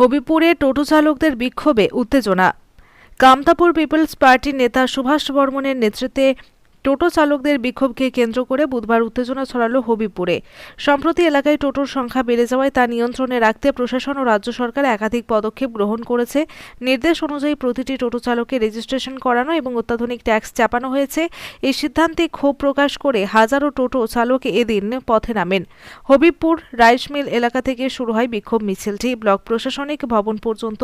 হবিপুরে টোটো চালকদের বিক্ষোভে উত্তেজনা। কামতাপুর পিপলস পার্টির নেতা সুভাষ বর্মনের নেতৃত্বে টোটো চালকদের বিক্ষোভকে কেন্দ্র করে বুধবার উত্তেজনা ছড়ালো হবিপুরে সম্প্রতি এলাকায় টোটোর সংখ্যা বেড়ে যাওয়ায় তা নিয়ন্ত্রণে রাখতে প্রশাসন ও রাজ্য সরকার একাধিক পদক্ষেপ গ্রহণ করেছে। নির্দেশ অনুযায়ী প্রতিটি টোটো চালককে রেজিস্ট্রেশন করানো এবং অত্যাধুনিক ট্যাক্স চাপানো হয়েছে। এই সিদ্ধান্তে ক্ষোভ প্রকাশ করে হাজারো টোটো চালক এদিন পথে নামেন। হবিবপুর রাইসমিল এলাকা থেকে শুরু হয় বিক্ষোভ মিছিলটি। ব্লক প্রশাসনিক ভবন পর্যন্ত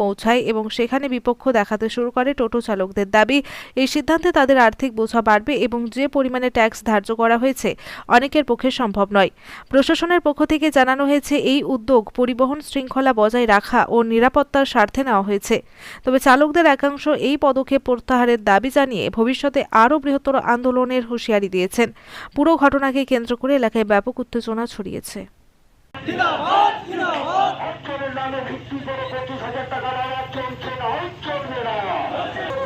পৌঁছায় এবং সেখানে বিপক্ষ দেখাতে শুরু করে টোটো চালকদের দাবি, এই সিদ্ধান্তে তাদের আর্থিক বোঝা বাড়বে এবং যে পরিমাণে ট্যাক্স ধার্য করা হয়েছে অনেকের পক্ষে সম্ভব নয়। প্রশাসনের পক্ষ থেকে জানানো হয়েছে, এই উদ্যোগ পরিবহন শৃঙ্খলা বজায় রাখা ও নিরাপত্তার স্বার্থে নেওয়া হয়েছে। তবে চালকদের একাংশ এই পদক্ষেপ প্রত্যাহারের দাবি জানিয়ে ভবিষ্যতে আরও বৃহত্তর আন্দোলনের হুঁশিয়ারি দিয়েছেন। পুরো ঘটনাকে কেন্দ্র করে এলাকায় ব্যাপক উত্তেজনা ছড়িয়েছে অক্ষরের নামে ভিত্তি করে পঁচিশ হাজার টাকা নেওয়া চলছে না চলবে না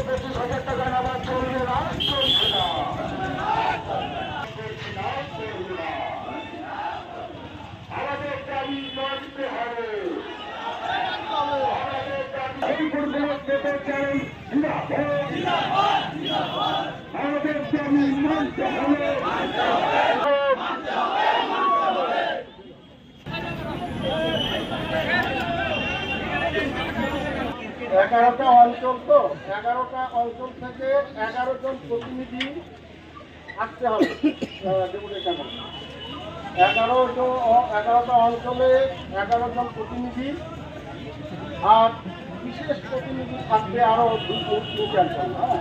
পঁচিশ হাজার টাকা নেওয়া চলবে না চলছে না চলছে না, চলবে না। আমাদের দাবি মানতে হবে আমাদের দাবি হরিপুরগুলো পেতে চাই এগারোটা অঞ্চল তো, এগারোটা অঞ্চল থেকে এগারো জন প্রতিনিধি আসতে হবে এগারো জন, এগারোটা অঞ্চলে এগারো জন প্রতিনিধি আর বিশেষ প্রতিনিধি থাকবে আরও দুই দুই হ্যাঁ।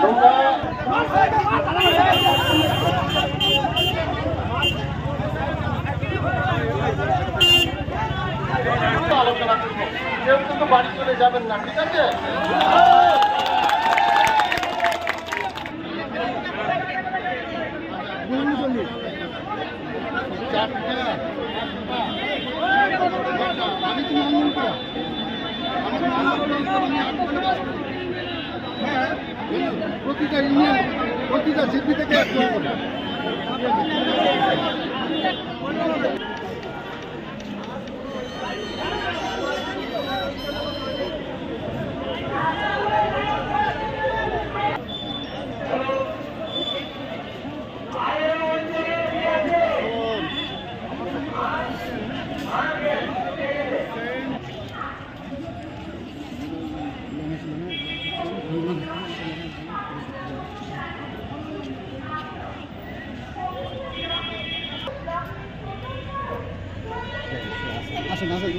তোমরা আলোচনা করব কেউ কিন্তু বাড়ি চলে যাবেন না ঠিক আছে প্রতিটা ইউনিয়ন প্রতিটা জিপি থেকে আসেন আসেন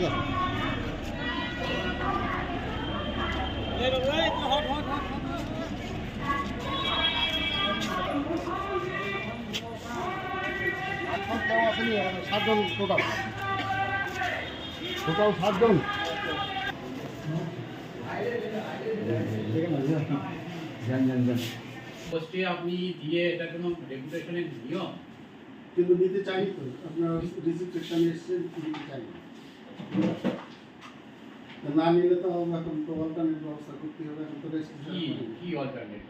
সাতজন টোটাল টোটাল সাতজন পোস্টে আপনি দিয়ে এটা কোনো রেপুটেশনের নিয়ম? কিন্তু নিতে চাই আপনার রেজিস্ট্রেশন এসছে চাই। না নিলে তো এখন তো অল্টারনেট ব্যবস্থা করতে হবে এখন তো কি রেজিস্ট্রেশন অল্টারনেট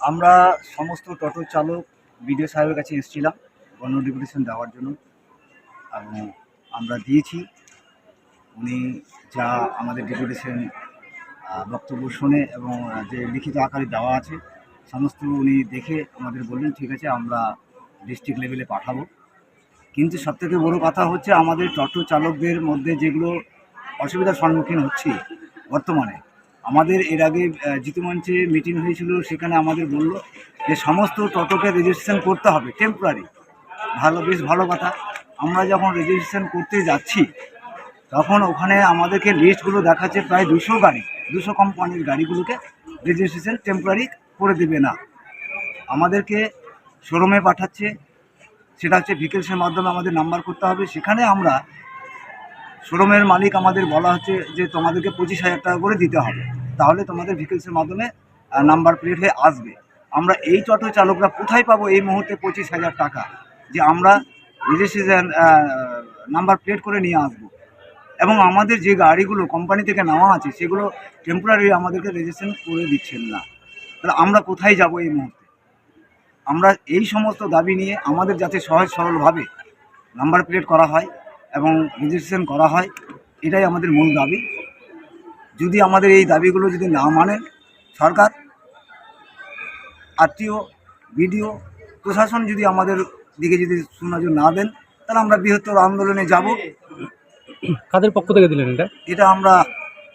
আমরা সমস্ত টোটো চালক বিডিও সাহেবের কাছে এসেছিলাম গণ ডেপুটেশন দেওয়ার জন্য এবং আমরা দিয়েছি। উনি যা আমাদের ডেপুটেশন বক্তব্য শুনে এবং যে লিখিত আকারে দেওয়া আছে সমস্ত উনি দেখে আমাদের বললেন ঠিক আছে আমরা ডিস্ট্রিক্ট লেভেলে পাঠাবো। কিন্তু সবথেকে বড় কথা হচ্ছে আমাদের টোটো চালকদের মধ্যে যেগুলো অসুবিধার সম্মুখীন হচ্ছে বর্তমানে। আমাদের এর আগে আহ, জিতু মঞ্চে মিটিং হয়েছিল সেখানে আমাদের বলল যে সমস্ত টোটোকে রেজিস্ট্রেশন করতে হবে টেম্পোরারি ভালো বেশ ভালো কথা। আমরা যখন রেজিস্ট্রেশন করতে যাচ্ছি তখন ওখানে আমাদেরকে লিস্টগুলো দেখাচ্ছে প্রায় দুশো গাড়ি দুশো কোম্পানির গাড়িগুলোকে রেজিস্ট্রেশন টেম্পোরারি করে দেবে না। আমাদেরকে শোরুমে পাঠাচ্ছে সেটা হচ্ছে ভিকেলসের মাধ্যমে আমাদের নাম্বার করতে হবে। সেখানে আমরা শোরুমের মালিক আমাদের বলা হচ্ছে যে তোমাদেরকে পঁচিশ হাজার টাকা করে দিতে হবে। তাহলে তোমাদের ভিকেলসের মাধ্যমে নাম্বার প্লেট হয়ে আসবে। আমরা এই টোটো চালকরা কোথায় পাবো এই মুহূর্তে পঁচিশ হাজার টাকা? যে আমরা রেজিস্ট্রেশন নাম্বার প্লেট করে নিয়ে আসব। এবং আমাদের যে গাড়িগুলো কোম্পানি থেকে নেওয়া আছে, সেগুলো টেম্পোরারি আমাদেরকে রেজিস্ট্রেশন করে দিচ্ছেন না। তাহলে আমরা কোথায় যাব এই মুহূর্তে? আমরা এই সমস্ত দাবি নিয়ে আমাদের যাতে সহজ সরলভাবে নাম্বার প্লেট করা হয় এবং রেজিস্ট্রেশন করা হয় এটাই আমাদের মূল দাবি। যদি আমাদের এই দাবিগুলো যদি না মানেন সরকার আত্মীয় বিডিও প্রশাসন যদি আমাদের দিকে যদি সুনজর না দেন তাহলে আমরা বৃহত্তর আন্দোলনে যাব। কাদের পক্ষ থেকে দিলেন এটা? এটা আমরা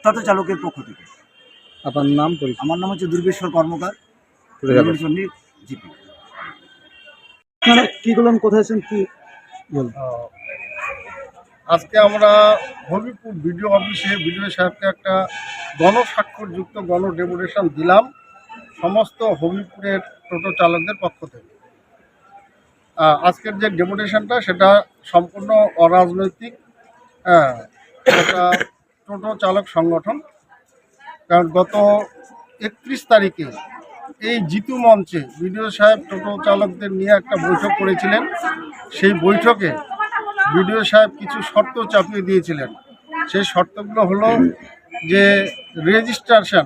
টোটো চালকের পক্ষ থেকে। আপনার নাম আমার নাম হচ্ছে দুর্গেশ্বর কর্মকার। চণ্ডী কি আজকে আমরা হবিপুর বিডিও অফিসে বিডিও সাহেবকে একটা গণস্বাক্ষরযুক্ত গণ ডেপুটেশন দিলাম সমস্ত হবিপুরের টোটো চালকদের পক্ষ থেকে। আজকের যে ডেপুটেশনটা সেটা সম্পূর্ণ অরাজনৈতিক হ্যাঁ এটা টোটো চালক সংগঠন। কারণ গত একত্রিশ তারিখে এই জিতু মঞ্চে বিডিও সাহেব টোটো চালকদের নিয়ে একটা বৈঠক করেছিলেন। সেই বৈঠকে বিডিও সাহেব কিছু শর্ত চাপিয়ে দিয়েছিলেন। সেই শর্তগুলো হলো যে রেজিস্ট্রেশন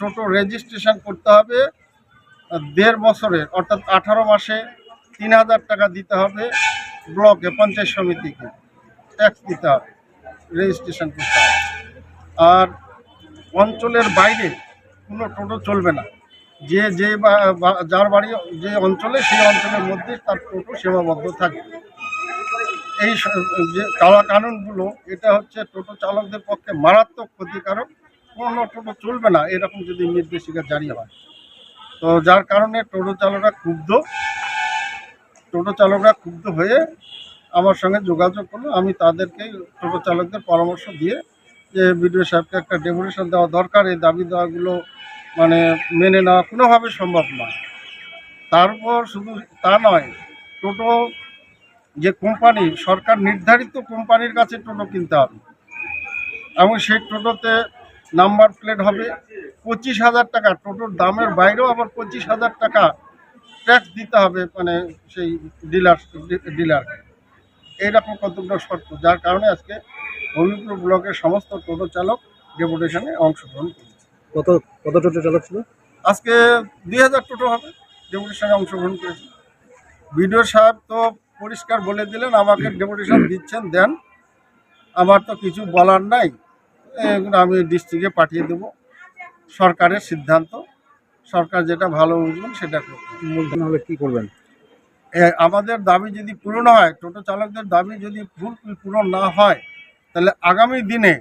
টোটো রেজিস্ট্রেশন করতে হবে দেড় বছরের, অর্থাৎ আঠারো মাসে তিন হাজার টাকা দিতে হবে ব্লকে, পঞ্চায়েত সমিতিকে। ট্যাক্স দিতে হবে, রেজিস্ট্রেশন করতে হবে। আর অঞ্চলের বাইরে কোনো টোটো চলবে না। যে যে যার বাড়ি, যে অঞ্চলে, সেই অঞ্চলের মধ্যে তার টোটো সেবাবদ্ধ থাকবে এই যে কালা কানুনগুলো, এটা হচ্ছে টোটো চালকদের পক্ষে মারাত্মক ক্ষতিকারক। কোনো টোটো চলবে না, এরকম যদি নির্দেশিকা জারি হয়। তো যার কারণে টোটো চালকরা ক্ষুব্ধ। টোটো চালকরা ক্ষুব্ধ হয়ে আমার সঙ্গে যোগাযোগ করল। আমি তাদেরকে টোটো চালকদের পরামর্শ দিয়ে যে বিডিও সাহেবকে একটা ডেপুটেশন দেওয়া দরকার, এই দাবি দেওয়াগুলো মানে মেনে নেওয়া কোনোভাবে সম্ভব নয়। তারপর শুধু তা নয়, টোটো যে কোম্পানি, সরকার নির্ধারিত কোম্পানির কাছে টোটো কিনতে হবে। এবং সেই টোটোতে নাম্বার প্লেট হবে পঁচিশ হাজার টাকা। টোটোর দামের বাইরেও আবার পঁচিশ হাজার টাকা ট্যাক্স দিতে হবে মানে সেই ডিলার ডিলার এইরকম কতগুলো শর্ত, যার কারণে আজকে হবিপুর ব্লকের সমস্ত টোটো চালক ডেপুটেশনে অংশগ্রহণ করেছে। কত কত টোটো চালক ছিল? আজকে দুই হাজার টোটো হবে ডেপুটেশনে অংশগ্রহণ করেছে। বিডিও সাহেব তো পরিষ্কার বলে দিলেন আমাকে ডেপুটেশন দিচ্ছেন দেন। আমার তো কিছু বলার নাই এগুলো আমি ডিস্ট্রিক্টে পাঠিয়ে দেব। সরকারের সিদ্ধান্ত সরকার যেটা ভালো বুঝবেন সেটা করবে। মূলধন হলে কি করবেন? আমাদের দাবি যদি পূরণ হয় টোটো চালকদের দাবি যদি ফুল পূরণ না হয় তাহলে আগামী দিনে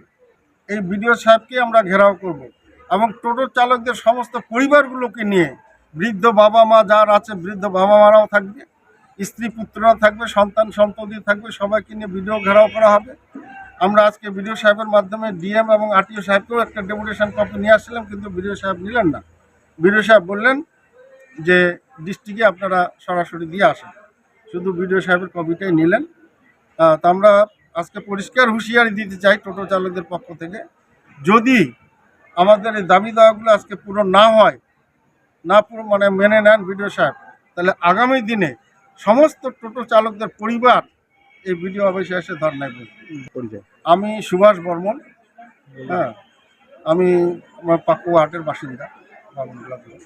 এই বিডিও সাহেবকে আমরা ঘেরাও করব। এবং টোটোর চালকদের সমস্ত পরিবারগুলোকে নিয়ে বৃদ্ধ বাবা মা যার আছে, বৃদ্ধ বাবা মারাও থাকবে, স্ত্রী পুত্ররা থাকবে, সন্তান সন্ততি থাকবে, সবাইকে নিয়ে ভিডিও ঘেরাও করা হবে। আমরা আজকে বিডিও সাহেবের মাধ্যমে ডিএম এবং আরটিও সাহেবকেও একটা ডেপুটেশন কপি নিয়ে আসছিলাম, কিন্তু বিডিও সাহেব নিলেন না। বিডিও সাহেব বললেন যে, ডিস্ট্রিক্টে আপনারা সরাসরি দিয়ে আসেন। শুধু বিডিও সাহেবের কপিটাই নিলেন। তা আমরা আজকে পরিষ্কার হুঁশিয়ারি দিতে চাই টোটো চালকদের পক্ষ থেকে। যদি আমাদের এই দাবি দাওয়াগুলো আজকে পূরণ না হয়, না পুরো মানে মেনে নেন বিডিও সাহেব তাহলে আগামী দিনে সমস্ত টোটো চালকদের পরিবার এই ভিডিও অফিসে এসে বসবে আমি সুভাষ বর্মন হ্যাঁ আমি আমার পাকুয়া হাটের বাসিন্দা ব্লকের।